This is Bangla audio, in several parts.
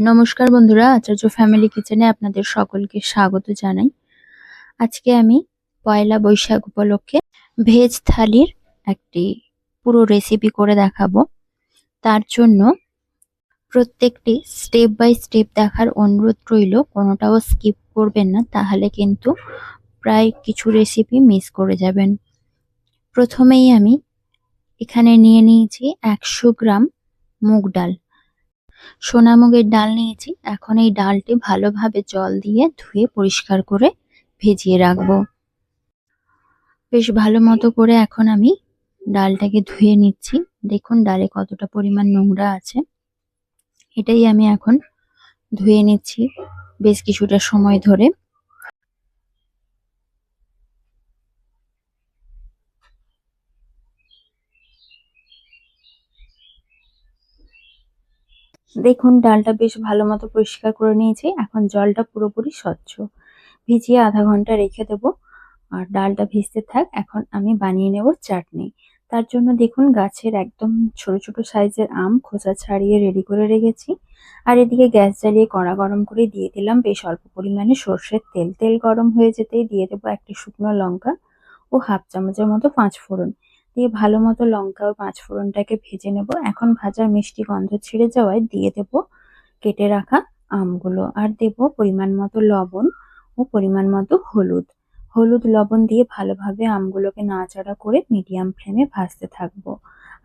নমস্কার বন্ধুরা, আচার্য ফ্যামিলি কিচেনে আপনাদের সকলকে স্বাগত জানাই। আজকে আমি পয়লা বৈশাখ উপলক্ষে ভেজ থালির একটি পুরো রেসিপি করে দেখাবো। তার জন্য প্রত্যেকটি স্টেপ বাই স্টেপ দেখার অনুরোধ রইল, কোনোটাও স্কিপ করবেন না, তাহলে কিন্তু প্রায় কিছু রেসিপি মিস করে যাবেন। প্রথমেই আমি এখানে নিয়ে নিয়েছি একশো গ্রাম মুগ ডাল। সোনামুগের ডাল নিয়েছি। এখন এই ডালটি ভালোভাবে জল দিয়ে ধুয়ে পরিষ্কার করে ভেজিয়ে রাখব। বেশ ভালো মতো করে এখন আমি ডালটাকে ধুয়ে নিচ্ছি। দেখুন ডালে কতটা পরিমাণ নোংরা আছে। এটাই আমি এখন ধুয়ে নিচ্ছি বেশ কিছুটা সময় ধরে। দেখুন, ডালটা বেশ ভালো মতো পরিষ্কার করে নিয়েছি। এখন জলটা পুরোপুরি স্বচ্ছ। ভিজিয়ে আধা ঘণ্টা রেখে দেবো। আর ডালটা ভিজতে থাক, এখন আমি বানিয়ে নেব চাটনি। তার জন্য দেখুন, গাছের একদম ছোট ছোট সাইজের আম খোসা ছাড়িয়ে রেডি করে রেখেছি। আর এদিকে গ্যাস জ্বালিয়ে কড়া গরম করে দিয়ে দিলাম বেশ অল্প পরিমাণে সর্ষের তেল। তেল গরম হয়ে যেতেই দিয়ে দেবো একটি শুকনো লঙ্কা ও হাফ চামচের মতো পাঁচ ফোড়ন দিয়ে ভালো মতো লঙ্কা ও পাঁচ ফোড়নটাকে ভেজে নেব। এখন ভাজার মিষ্টি গন্ধ ছেড়ে যাওয়ায় দিয়ে দেব কেটে রাখা আমগুলো আর দেব পরিমাণ মতো লবণ ও পরিমাণ মতো হলুদ। হলুদ লবণ দিয়ে ভালোভাবে আমগুলোকে নাড়াচাড়া করে মিডিয়াম ফ্লেমে ভাজতে থাকব।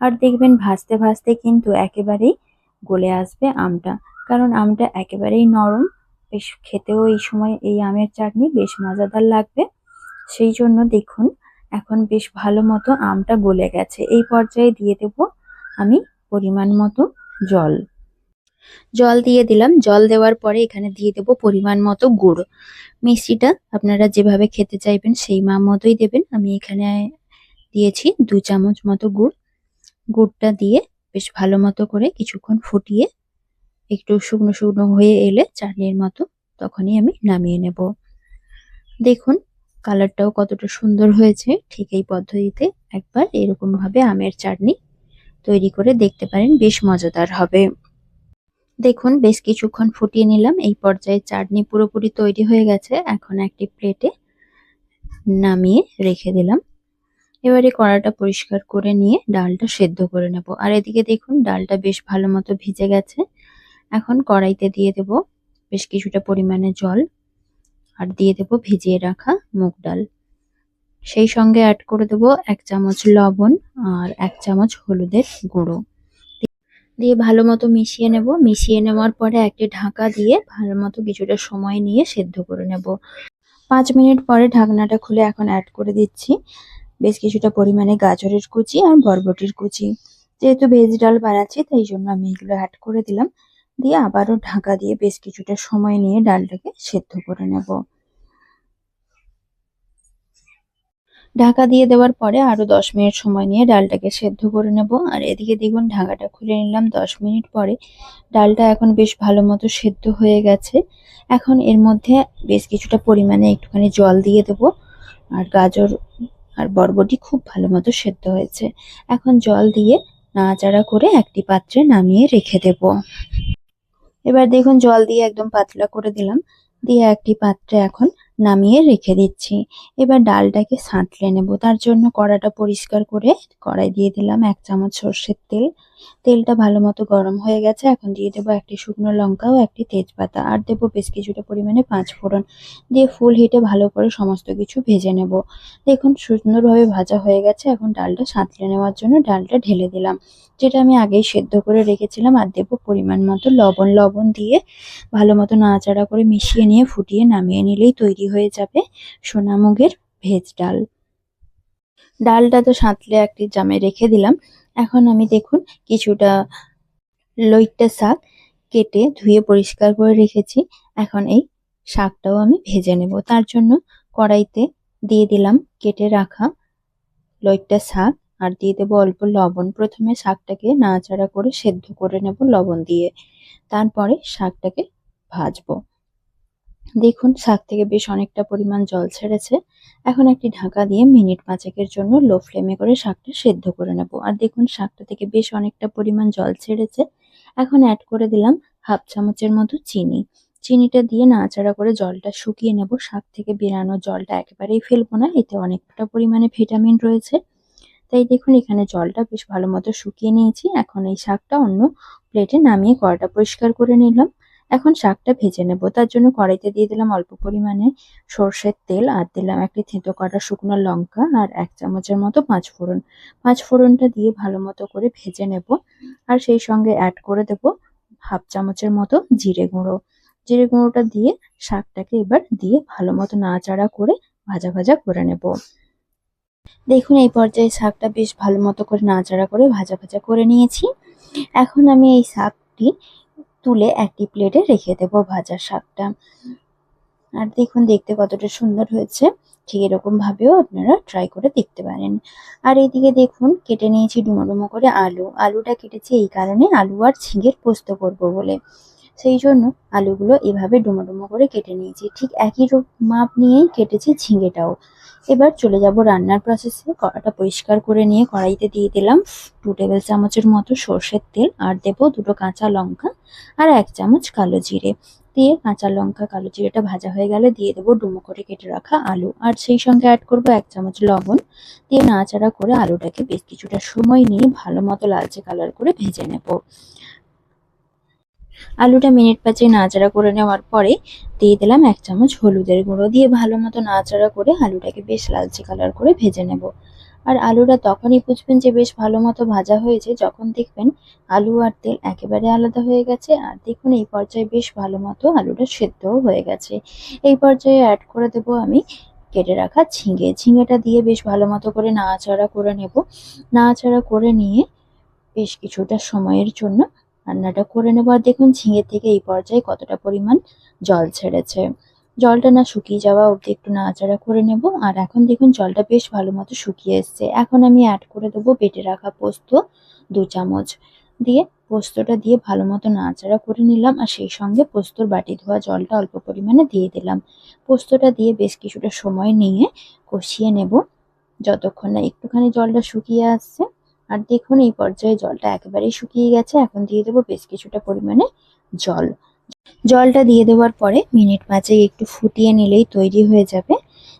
আর দেখবেন ভাজতে ভাজতে কিন্তু একেবারেই গলে আসবে আমটা। কারণ আমটা একেবারেই নরম। বেশ খেতেও এই সময় এই আমের চাটনি বেশ মজাদার লাগবে। সেই জন্য দেখুন এখন বেশ ভালো মতো আমটা গলে গেছে। এই পর্যায়ে দিয়ে দেব আমি পরিমাণ মতো জল। জল দিয়ে দিলাম। জল দেওয়ার পরে এখানে দিয়ে দেব পরিমাণ মতো গুড়। মিষ্টিটা আপনারা যেভাবে খেতে চাইবেন সেই মা মতোই দেবেন। আমি এখানে দিয়েছি দু চামচ মতো গুড়। গুড়টা দিয়ে বেশ ভালো মতো করে কিছুক্ষণ ফুটিয়ে একটু শুকনো শুকনো হয়ে এলে চাটনির মতো তখনই আমি নামিয়ে নেব। দেখুন কালারটাও কতটা সুন্দর হয়েছে, ঠিক এই পদ্ধতিতে একবার এরকম ভাবে আমের চাটনি তৈরি করে দেখতে পারেন, বেশ মজাদার হবে। দেখুন, বেশ কিছুক্ষণ ফুটিয়ে নিলাম, এই পর্যায়ে চাটনি পুরোপুরি তৈরি হয়ে গেছে, এখন একটি প্লেটে নামিয়ে রেখে দিলাম। এবারে কড়াটা পরিষ্কার করে নিয়ে ডালটা সেদ্ধ করে নেব। আর এদিকে দেখুন, ডালটা বেশ ভালো মতো ভিজে গেছে, এখন কড়াইতে দিয়ে দেব বেশ কিছুটা পরিমাণে জল। আর দিয়ে দেব ভিজিয়ে রাখা মুগ ডাল। সেই সঙ্গে অ্যাড করে দেব এক চামচ লবণ আর এক চামচ হলুদের গুঁড়ো। দিয়ে ভালো মতো মিশিয়ে নেব। মিশিয়ে নেওয়ার পরে একটি ঢাকা দিয়ে ভালো মতো কিছুটা সময় নিয়ে সেদ্ধ করে নেব। পাঁচ মিনিট পরে ঢাকনাটা খুলে এখন অ্যাড করে দিচ্ছি। বেশ কিছুটা পরিমাণে গাজরের কুচি আর বরবটির কুচি। যেহেতু ভেজ ডাল বানাচ্ছি, তাই জন্য আমি এগুলো অ্যাড করে দিলাম। দিয়ে আবারও ঢাকা দিয়ে বেশ কিছুটা সময় নিয়ে ডালটাকে সেদ্ধ করে নেব। ঢাকা দিয়ে দেওয়ার পরে আরও দশ মিনিট সময় নিয়ে ডালটাকে সেদ্ধ করে নেব। আর এদিকে দেখুন ঢাকাটা খুলে নিলাম। দশ মিনিট পরে ডালটা এখন বেশ ভালো মতো সেদ্ধ হয়ে গেছে। এখন এর মধ্যে বেশ কিছুটা পরিমাণে একটুখানি জল দিয়ে দেব। আর গাজর আর বরবটি খুব ভালো মতো সেদ্ধ হয়েছে। এখন জল দিয়ে নাড়াচাড়া করে একটি পাত্রে নামিয়ে রেখে দেব। এবার দেখুন জল দিয়ে একদম পাতলা করে দিলাম। দিয়ে একটি পাত্রে এখন নামিয়ে রেখে দিচ্ছি। এবার ডালটাকে সাঁতলে নেব। তার জন্য কড়াটা পরিষ্কার করে কড়াই দিয়ে দিলাম এক চামচ সর্ষের তেল। তেলটা ভালো মতো গরম হয়ে গেছে। এখন দিয়ে দেবো একটি শুকনো লঙ্কা ও একটি তেজপাতা। আর দেবো বেশ কিছুটা পরিমাণে পাঁচ ফোড়ন। দিয়ে ফুল হিটে ভালো করে সমস্ত কিছু ভেজে নেব। দেখুন, সুন্দরভাবে ভাজা হয়ে গেছে। এখন ডালটা সাঁতলে নেওয়ার জন্য ডালটা ঢেলে দিলাম। যেটা আমি আগেই সেদ্ধ করে রেখেছিলাম। আর দেবো পরিমাণ মতো লবণ। লবণ দিয়ে ভালো মতো নাড়াচাড়া করে মিশিয়ে নিয়ে ফুটিয়ে নামিয়ে নিলেই তৈরি হয়ে যাবে সোনামুগের ভেজ ডাল। ডালটা তো সাঁতলে একটি জামে রেখে দিলাম। এখন আমি দেখুন কিছুটা লইট্টা শাক কেটে ধুয়ে পরিষ্কার করে রেখেছি। এখন এই শাকটাও আমি ভেজে নেব। তার জন্য কড়াইতে দিয়ে দিলাম কেটে রাখা লইট্টা শাক আর দিয়ে দেবো অল্প লবণ। প্রথমে শাকটাকে নাড়াচাড়া করে সেদ্ধ করে নেব লবণ দিয়ে। তারপরে শাকটাকে ভাজবো। দেখুন, শাক থেকে বেশ অনেকটা পরিমাণ জল ছেড়েছে। এখন একটি ঢাকা দিয়ে মিনিট পাঁচেকের জন্য লো ফ্লেমে করে শাকটা সেদ্ধ করে নেব। আর দেখুন, শাকটা থেকে বেশ অনেকটা পরিমাণ জল ছেড়েছে। এখন অ্যাড করে দিলাম হাফ চামচের মতো চিনি। চিনিটা দিয়ে নাড়াচাড়া করে জলটা শুকিয়ে নেব। শাক থেকে বেরানো জলটা একেবারেই ফেলব না, এতে অনেকটা পরিমাণে ভিটামিন রয়েছে। তাই দেখুন, এখানে জলটা বেশ ভালো মতো শুকিয়ে নিয়েছি। এখন এই শাকটা অন্য প্লেটে নামিয়ে কড়াটা পরিষ্কার করে নিলাম। এখন শাকটা ভেজে নেব। তার জন্য কড়াইতে দিয়ে দিলাম অল্প পরিমাণে সর্ষের তেল আর দিলাম একটি থেঁতো কাটা শুকনো লঙ্কা আর এক চামচের মতো পাঁচ ফোড়ন। পাঁচ ফোড়নটা দিয়ে ভালো মতো করে ভেজে নেব আর সেই সঙ্গে অ্যাড করে দেব হাফ চামচের মতো জিরে গুঁড়ো। জিরে গুঁড়োটা দিয়ে শাকটাকে এবার দিয়ে ভালো মতো নাড়াচাড়া করে ভাজা ভাজা করে নেব। দেখুন এই পর্যায়ে শাকটা বেশ ভালো মতো করে নাড়াচাড়া করে ভাজা ভাজা করে নিয়েছি। এখন আমি এই শাকটি তুলে একটি প্লেটে রেখে দেব ভাজা শাকটা আর দেখুন, দেখতে কতটা সুন্দর হয়েছে। ঠিক এরকম ভাবেও আপনারা ট্রাই করে দেখতে পারেন। আর এইদিকে দেখুন, কেটে নিয়েছি ডুমো ডুমো করে আলু। আলুটা কেটেছি এই কারণে আলু আর ঝিঙের পোস্ত করব বলে। সেই জন্য আলুগুলো এভাবে ডুমো ডুমো করে কেটে নিয়েছি। ঠিক একই মাপ নিয়েই কেটেছি ঝিঙেটাও। এবার চলে যাব রান্নার প্রসেসে কড়াটা পরিষ্কার করে নিয়ে কড়াইতে দিয়ে দিলাম টু টেবিল চামচের মতো সর্ষের তেল আর দেবো দুটো কাঁচা লঙ্কা আর এক চামচ কালো জিরে। দিয়ে কাঁচা লঙ্কা, কালো জিরেটা ভাজা হয়ে গেলে দিয়ে দেবো ডুমো করে কেটে রাখা আলু। আর সেই সঙ্গে অ্যাড করব এক চামচ লবণ। দিয়ে নাড়াচাড়া করে আলুটাকে বেশ কিছুটা সময় নিয়ে ভালো মতো লালচে কালার করে ভেজে নেব। আলুটা মিনিট পাঁচে নাড়াচাড়া করে নেওয়ার পরে দিয়ে দিলাম এক চামচ হলুদের গুঁড়ো দিয়ে ভালো মতো নাড়াচাড়া করে আলুটাকে বেশ লালচে কালার করে ভেজে নেব। আর আলুটা তখনই বুঝবেন যে বেশ ভালো মতো ভাজা হয়েছে, যখন দেখবেন আলু আর তেল একেবারে আলাদা হয়ে গেছে। আর দেখুন, এই পর্যায়ে বেশ ভালো মতো আলুটা সেদ্ধও হয়ে গেছে। এই পর্যায়ে অ্যাড করে দেবো আমি কেটে রাখা ঝিঙে। ঝিঙেটা দিয়ে বেশ ভালো মতো করে নাড়াচাড়া করে নেব। নাড়াচাড়া করে নিয়ে বেশ কিছুটা সময়ের জন্য রান্নাটা করে নেব। আর দেখুন, ঝিঙে থেকে এই পর্যায়ে কতটা পরিমাণ জল ছেড়েছে। জলটা না শুকিয়ে যাওয়া অবধি একটু নাড়াচাড়া করে নেব। আর এখন দেখুন, জলটা বেশ ভালো মতো শুকিয়ে এসছে। এখন আমি অ্যাড করে দেবো বেটে রাখা পোস্ত দু চামচ। দিয়ে পোস্তটা দিয়ে ভালো মতো নাড়াচাড়া করে নিলাম। আর সেই সঙ্গে পোস্তর বাটি ধোয়া জলটা অল্প পরিমাণে দিয়ে দিলাম। পোস্তটা দিয়ে বেশ কিছুটা সময় নিয়ে কষিয়ে নেব। যতক্ষণ না একটুখানি জলটা শুকিয়ে আসছে আর দেখুন, এই পর্যায়ে জলটা একেবারেই শুকিয়ে গেছে। এখন দিয়ে দেবো বেশ কিছুটা পরিমাণে জল। জলটা দিয়ে দেওয়ার পরে মিনিট পাঁচেক একটু ফুটিয়ে নিলেই তৈরি হয়ে যাবে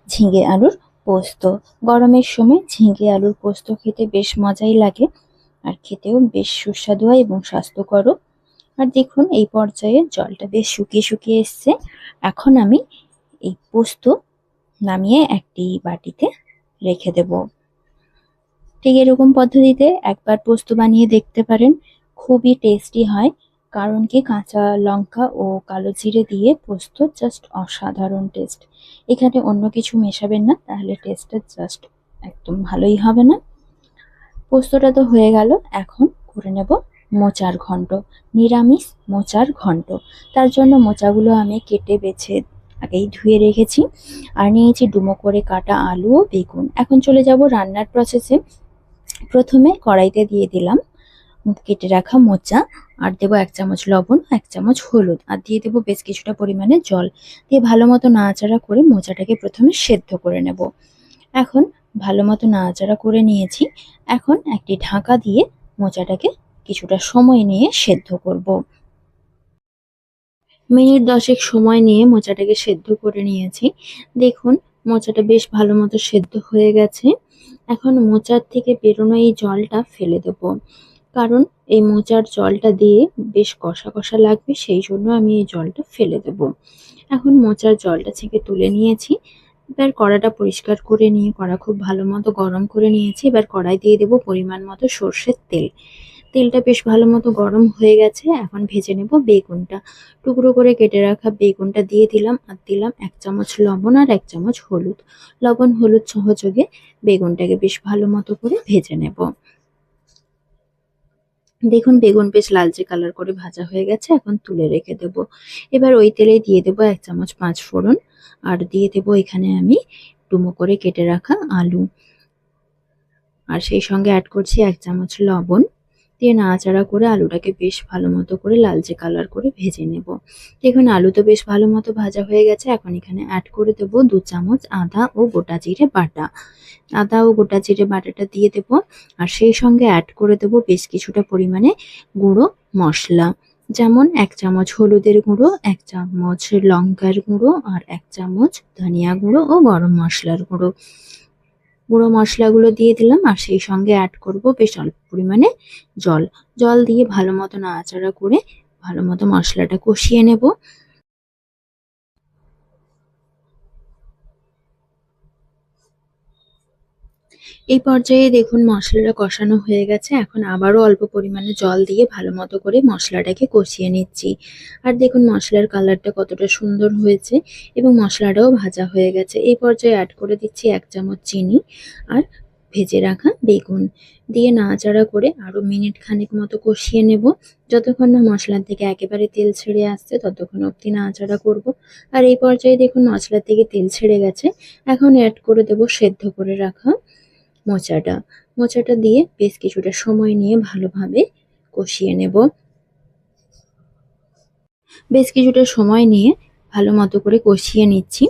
ঝিঙে আলুর পোস্ত। গরমের সময় ঝিঙে আলুর পোস্ত খেতে বেশ মজাই লাগে আর খেতেও বেশ সুস্বাদু হয় এবং স্বাস্থ্যকরও। আর দেখুন, এই পর্যায়ে জলটা বেশ শুকিয়ে শুকিয়ে এসছে। এখন আমি এই পোস্ত নামিয়ে একটি বাটিতে রেখে দেব। ঠিক এরকম পদ্ধতিতে একবার পোস্ত বানিয়ে দেখতে পারেন। খুবই টেস্টি হয়, কারণ কি কাঁচা লঙ্কা ও কালো জিরে দিয়ে পোস্ত জাস্ট অসাধারণ টেস্ট এখানে অন্য কিছু মেশাবেন না, তাহলে টেস্টটা জাস্ট একদম ভালোই হবে না। পোস্তটা তো হয়ে গেল, এখন করে নেব মোচার ঘন্ট, নিরামিষ মোচার ঘন্ট। তার জন্য মোচাগুলো আমি কেটে বেছে আগেই ধুয়ে রেখেছি। আর নিয়েছি ডুমো করে কাটা আলু ও বেগুন। এখন চলে যাব রান্নার প্রসেসে প্রথমে কড়াইতে দিয়ে দিলাম, কেটে রাখা মোচা, আর দেবো এক চামচ লবণ, এক চামচ হলুদ, আর দিয়ে দেবো বেশ কিছুটা পরিমাণে জল। দিয়ে ভালো মতো নাড়াচাড়া করে মোচাটাকে প্রথমে সেদ্ধ করে নেব। এখন ভালো মতো নাড়াচাড়া করে নিয়েছি। এখন একটি ঢাকা দিয়ে মোচাটাকে কিছুটা সময় নিয়ে সেদ্ধ করব। মিনিট দশেক সময় নিয়ে মোচাটাকে সেদ্ধ করে নিয়েছি। দেখুন, মোচাটা বেশ ভালো মতো সেদ্ধ হয়ে গেছে। এখন মোচার থেকে বেরোনো এই জলটা ফেলে দেব। কারণ এই মোচার জলটা দিয়ে বেশ কষা কষা লাগবে, সেই জন্য আমি এই জলটা ফেলে দেব। এখন মোচার জলটা থেকে তুলে নিয়েছি। এবার কড়াটা পরিষ্কার করে নিয়ে, কড়া খুব ভালো মতো গরম করে নিয়েছি। এবার কড়াই দিয়ে দেব পরিমাণ মতো সর্ষের তেল। তেলটা বেশ ভালো মতো গরম হয়ে গেছে, এখন ভেজে নেব বেগুনটা। টুকরো করে কেটে রাখা বেগুনটা দিয়ে দিলাম আর দিলাম এক চামচ লবণ আর এক চামচ হলুদ। লবণ হলুদ সহযোগে বেগুনটাকে বেশ ভালো মতো করে ভেজে নেব। দেখুন, বেগুন বেশ লালচে কালার করে ভাজা হয়ে গেছে, এখন তুলে রেখে দেব। এবার ওই তেলে দিয়ে দেবো এক চামচ পাঁচ ফোড়ন আর দিয়ে দেবো এখানে আমি ডুমো করে কেটে রাখা আলু। আর সেই সঙ্গে অ্যাড করছি এক চামচ লবণ। দিয়ে নাড়াচাড়া করে আলুটাকে বেশ ভালো মতো করে লালচে কালার করে ভেজে নেব। দেখুন, আলু তো বেশ ভালো মতো ভাজা হয়ে গেছে। এখন এখানে অ্যাড করে দেব দু চামচ আদা ও গোটা জিরে বাটা। আদা ও গোটা জিরে বাটাটা দিয়ে দেব আর সেই সঙ্গে অ্যাড করে দেব বেশ কিছুটা পরিমাণে গুঁড়ো মশলা। যেমন, এক চামচ হলুদের গুঁড়ো, এক চামচ লঙ্কার গুঁড়ো আর এক চামচ ধনিয়া গুঁড়ো ও গরম মশলার গুঁড়ো। গুঁড়ো মশলাগুলো দিয়ে দিলাম আর সেই সঙ্গে অ্যাড করব বেশ অল্প পরিমাণে জল। জল দিয়ে ভালো মতো নাড়াচাড়া করে ভালো মতো মশলাটা কষিয়ে নেব। এই পর্যায়ে দেখুন মশলাটা কষানো হয়ে গেছে। এখন আবারও অল্প পরিমাণে জল দিয়ে ভালো মতো করে মশলাটাকে কষিয়ে নিচ্ছি। আর দেখুন মশলার কালারটা কতটা সুন্দর হয়েছে এবং মশলাটাও ভাজা হয়ে গেছে। এই পর্যায়ে অ্যাড করে দিচ্ছি এক চামচ চিনি আর ভেজে রাখা বেগুন। দিয়ে নাড়াচাড়া করে আরও মিনিট খানেক মতো কষিয়ে নেব। যতক্ষণ না মশলার থেকে একেবারে তেল ছেড়ে আসছে, ততক্ষণ অবধি নাড়াচাড়া করব। আর এই পর্যায়ে দেখুন মশলার থেকে তেল ছেড়ে গেছে। এখন অ্যাড করে দেব সেদ্ধ করে রাখা মোচাটা। মোচাটা দিয়ে বেশ কিছুটা সময় নিয়ে ভালোভাবে কষিয়ে নেব। বেশ কিছুটা সময় নিয়ে ভালো মতো করে কষিয়ে নিচ্ছি।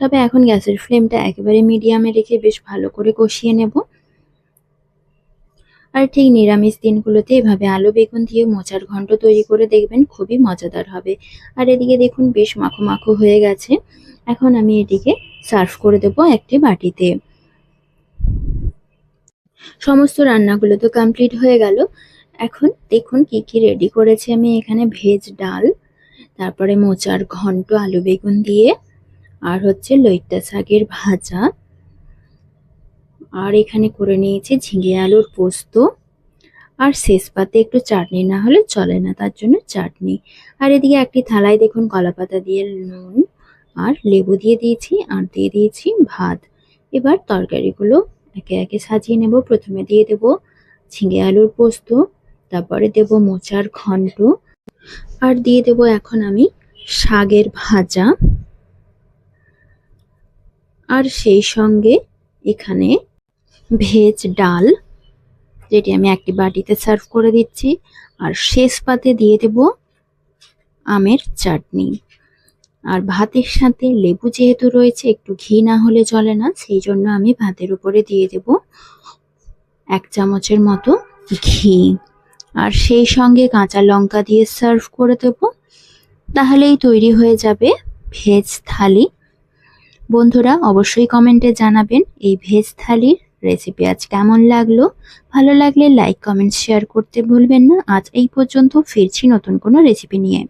তবে এখন গ্যাসের ফ্লেমটা একেবারে মিডিয়ামে রেখে বেশ ভালো করে কষিয়ে নেব। আর ঠিক নিরামিষ দিনগুলোতে এভাবে আলু, বেগুন দিয়ে মোচার ঘন্ট তৈরি করে দেখবেন খুবই মজাদার হবে। আর এদিকে দেখুন বেশ মাখো মাখো হয়ে গেছে। এখন আমি এটিকে সার্ভ করে দেবো একটি বাটিতে। সমস্ত রান্নাগুলো তো কমপ্লিট হয়ে গেল। এখন দেখুন কি কি রেডি করেছি আমি। এখানে ভেজ ডাল, তারপরে মোচার ঘন্ট, আলু বেগুন দিয়ে, আর হচ্ছে লইট্টা শাকের ভাজা। আর এখানে করে নিয়েছি ঝিঙে আলুর পোস্ত। আর শেষ পাতে একটু চাটনি, না হলে চলে না, তার জন্য চাটনি। আর এদিকে একটি থালায় দেখুন কলাপাতা দিয়ে নুন আর লেবু দিয়ে দিয়েছি, আর দিয়ে দিয়েছি ভাত। এবার তরকারিগুলো একে একে সাজিয়ে নেব। প্রথমে দিয়ে দেব ঝিঙে আলুর পোস্ত, তারপরে দেব মোচার ঘন্ট আর দিয়ে দেব এখন আমি শাকের ভাজা। আর সেই সঙ্গে এখানে ভেজ ডাল, যেটি আমি একটি বাটিতে সার্ভ করে দিচ্ছি। আর শেষ পাতে দিয়ে দেব আমের চাটনি। আর ভাতের সাথে লেবু যেহেতু রয়েছে, একটু ঘি না হলে চলে না, সেই জন্য আমি ভাতের উপরে দিয়ে দেব এক চামচের মতো ঘি। আর সেই সঙ্গে কাঁচা লঙ্কা দিয়ে সার্ভ করে দেব। তাহলেই তৈরি হয়ে যাবে ভেজ থালি। বন্ধুরা, অবশ্যই কমেন্টে জানাবেন এই ভেজ থালির রেসিপি আজ কেমন লাগল। ভালো লাগলে লাইক, কমেন্ট, শেয়ার করতে ভুলবেন না। আজ এই পর্যন্ত ফিরছি নতুন কোনো রেসিপি নিয়ে।